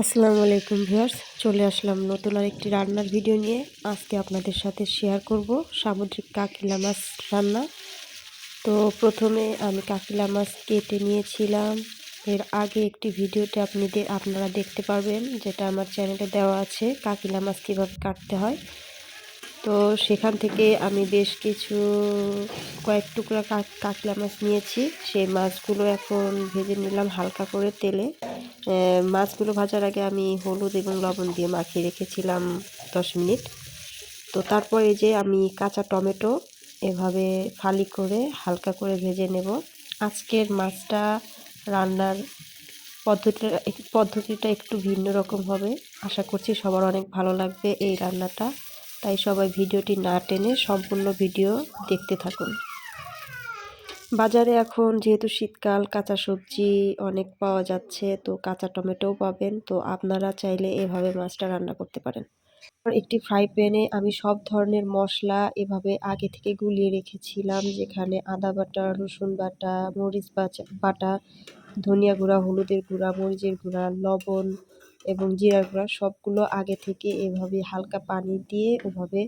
আসসালামু আলাইকুম ভিউয়ার্স, চলে আসলাম নতুন আর একটি রান্নার ভিডিও নিয়ে। আজকে আপনাদের সাথে শেয়ার করব সামুদ্রিক কাকিলা মাছ রান্না। তো প্রথমে আমি কাকিলা মাছ কেটে নিয়েছিলাম। এর আগে একটি ভিডিওতে আপনি আপনারা দেখতে পারবেন, যেটা আমার চ্যানেলে দেওয়া আছে, কাকিলা মাছ কীভাবে কাটতে হয়। তো সেখান থেকে আমি বেশ কিছু, কয়েক টুকরা কাকিলা মাছ নিয়েছি। সেই মাছগুলো এখন ভেজে নিলাম হালকা করে তেলে। মাছগুলো ভাজার আগে আমি হলুদ এবং লবণ দিয়ে মাখিয়ে রেখেছিলাম দশ মিনিট। তো তারপরে যে আমি কাঁচা টমেটো এভাবে ফালি করে হালকা করে ভেজে নেব। আজকের মাছটা রান্নার পদ্ধতিটা পদ্ধতিটা একটু ভিন্ন রকম হবে। আশা করছি সবার অনেক ভালো লাগবে এই রান্নাটা। তাই সবাই ভিডিওটি না টেনে সম্পূর্ণ ভিডিও দেখতে থাকুন। বাজারে এখন যেহেতু শীতকাল, কাঁচা সবজি অনেক পাওয়া যাচ্ছে, তো কাঁচা টমেটোও পাবেন। তো আপনারা চাইলে এভাবে মাছটা রান্না করতে পারেন। একটি ফ্রাই প্যানে আমি সব ধরনের মশলা এভাবে আগে থেকে গুলিয়ে রেখেছিলাম, যেখানে আদা বাটা, রসুন বাটা, মরিচ বাটা, ধনিয়া গুঁড়া, হলুদের গুঁড়া, মরিচের গুঁড়া, লবণ এবং জিরা গুঁড়া সবগুলো আগে থেকে এভাবে হালকা পানি দিয়ে ওভাবে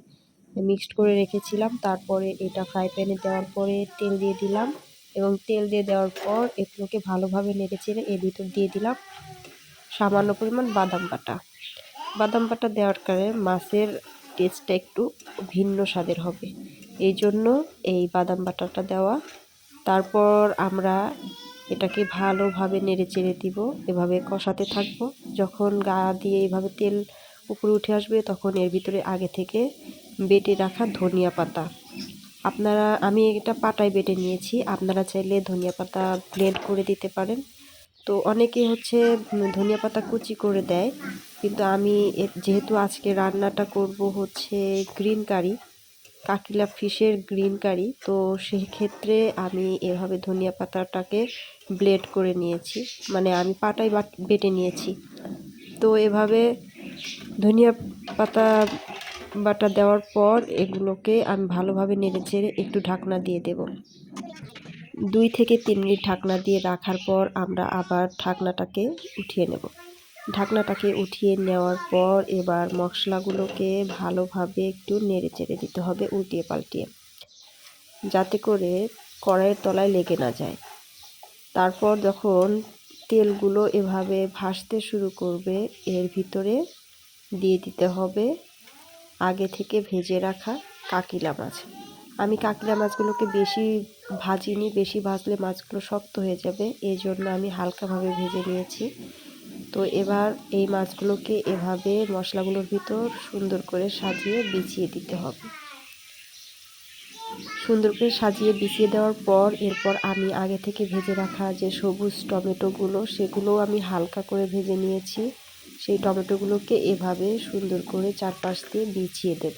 মিক্সড করে রেখেছিলাম। তারপরে এটা ফ্রাই প্যানে দেওয়ার পরে তেল দিয়ে দিলাম এবং তেল দিয়ে দেওয়ার পর এগুলোকে ভালোভাবে নেড়ে চেড়ে এর ভিতর দিয়ে দিলাম সামান্য পরিমাণ বাদাম বাটা। বাদাম বাটা দেওয়ার কারণে মাছের টেস্টটা একটু ভিন্ন স্বাদের হবে। এই জন্য এই বাদাম বাটাটা দেওয়া। তারপর আমরা এটাকে ভালোভাবে নেড়ে চেড়ে দিব, এভাবে কষাতে থাকব। যখন গা দিয়ে এইভাবে তেল উপরে উঠে আসবে তখন এর ভিতরে আগে থেকে বেটে রাখা ধনিয়া পাতা। আপনারা, আমি এটা পাটায় বেটে নিয়েছি। আপনারা চাইলে ধনিয়া পাতা ব্লেন্ড করে দিতে পারেন। তো অনেকে হচ্ছে ধনিয়া পাতা কুচি করে দেয়। কিন্তু আমি যেহেতু আজকে রান্নাটা করব হচ্ছে গ্রিন কারি কাকিলা ফিশের গ্রিন কারি তো সেক্ষেত্রে আমি এভাবে ধনিয়া পাতাটাকে ব্লেড করে নিয়েছি। মানে আমি পাটায় বেটে নিয়েছি। তো এভাবে ধনিয়া পাতা বাটা দেওয়ার পর এগুলোকে আমি ভালোভাবে নেড়ে চেড়ে একটু ঢাকনা দিয়ে দেব। দুই থেকে তিন মিনিট ঢাকনা দিয়ে রাখার পর আমরা আবার ঢাকনাটাকে উঠিয়ে নেব। ঢাকনাটাকে উঠিয়ে নেওয়ার পর এবার মশলাগুলোকে ভালোভাবে একটু নেড়ে চেড়ে দিতে হবে উল্টিয়ে পাল্টিয়ে, যাতে করে কড়াইয়ের তলায় লেগে না যায়। তারপর যখন তেলগুলো এভাবে ভাসতে শুরু করবে, এর ভিতরে দিয়ে দিতে হবে আগে থেকে ভেজে রাখা কাকিলা মাছ। আমি কাকিলা মাছগুলোকে বেশি ভাজিনি, বেশি ভাজলে মাছগুলো শক্ত হয়ে যাবে এই জন্য আমি হালকাভাবে ভেজে নিয়েছি। তো এবার এই মাছগুলোকে এভাবে মশলাগুলোর ভিতর সুন্দর করে সাজিয়ে বিছিয়ে দিতে হবে। সুন্দর করে সাজিয়ে বিছিয়ে দেওয়ার পর, এরপর আমি আগে থেকে ভেজে রাখা যে সবুজ টমেটোগুলো, সেগুলোও আমি হালকা করে ভেজে নিয়েছি। সেই টমেটোগুলোকে এভাবে সুন্দর করে চারপাশ দিয়ে বিছিয়ে দেব।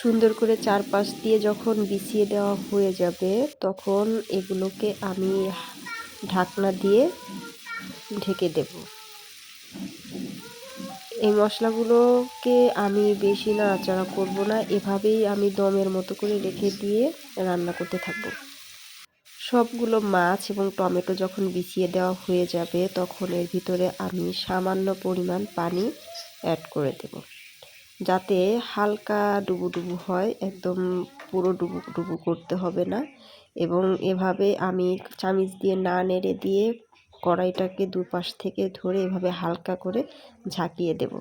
সুন্দর করে চারপাশ দিয়ে যখন বিছিয়ে দেওয়া হয়ে যাবে, তখন এগুলোকে আমি ঢাকনা দিয়ে ঢেকে দেব। এই মশলাগুলোকে আমি বেশি নাড়াচাড়া করব না, এভাবেই আমি দমের মতো করে রেখে দিয়ে রান্না করতে থাকব। সবগুলো মাছ এবং টমেটো যখন বিছিয়ে দেওয়া হয়ে যাবে, তখন এর ভিতরে আমি সামান্য পরিমাণ পানি অ্যাড করে দেব। যাতে হালকা ডুবু ডুবু হয়, একদম পুরো ডুবু ডুবু করতে হবে না। এবং এভাবে আমি চামিচ দিয়ে না নেড়ে দিয়ে কড়াইটাকে দুপাশ থেকে ধরে এভাবে হালকা করে ঝাঁকিয়ে দেব।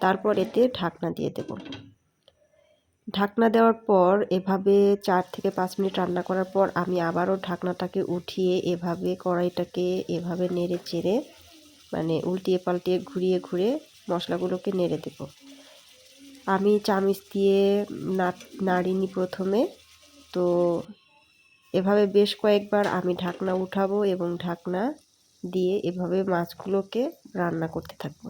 তারপর এতে ঢাকনা দিয়ে দেব। ঢাকনা দেওয়ার পর, এভাবে চার থেকে পাঁচ মিনিট রান্না করার পর আমি আবারও ঢাকনাটাকে উঠিয়ে এভাবে কড়াইটাকে এভাবে নেড়ে চেড়ে মানে উল্টিয়ে পাল্টিয়ে ঘুরিয়ে ঘুরে মশলাগুলোকে নেড়ে দেব। আমি চামিচ দিয়ে নাড়িনি প্রথমে, তো এভাবে বেশ কয়েকবার আমি ঢাকনা উঠাবো এবং ঢাকনা দিয়ে এভাবে মাছগুলোকে রান্না করতে থাকব।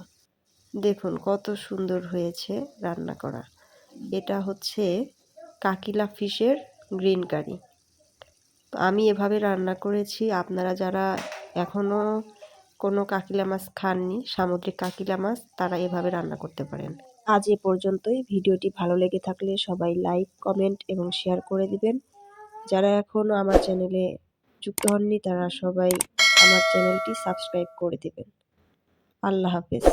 দেখুন কত সুন্দর হয়েছে রান্না করা। এটা হচ্ছে কাকিলা ফিশের গ্রিন কারি। তো আমি এভাবে রান্না করেছি, আপনারা যারা এখনও কোনো কাকিলা মাছ খাননি, সামুদ্রিক কাকিলা মাছ, তারা এভাবে রান্না করতে পারেন। আজ এ পর্যন্তই। ভিডিওটি ভালো লেগে থাকলে সবাই লাইক, কমেন্ট এবং শেয়ার করে দিবেন। যারা এখনও আমার চ্যানেলে যুক্ত হননি, তারা সবাই আমার চ্যানেলটি সাবস্ক্রাইব করে দেবেন। আল্লাহ হাফেজ।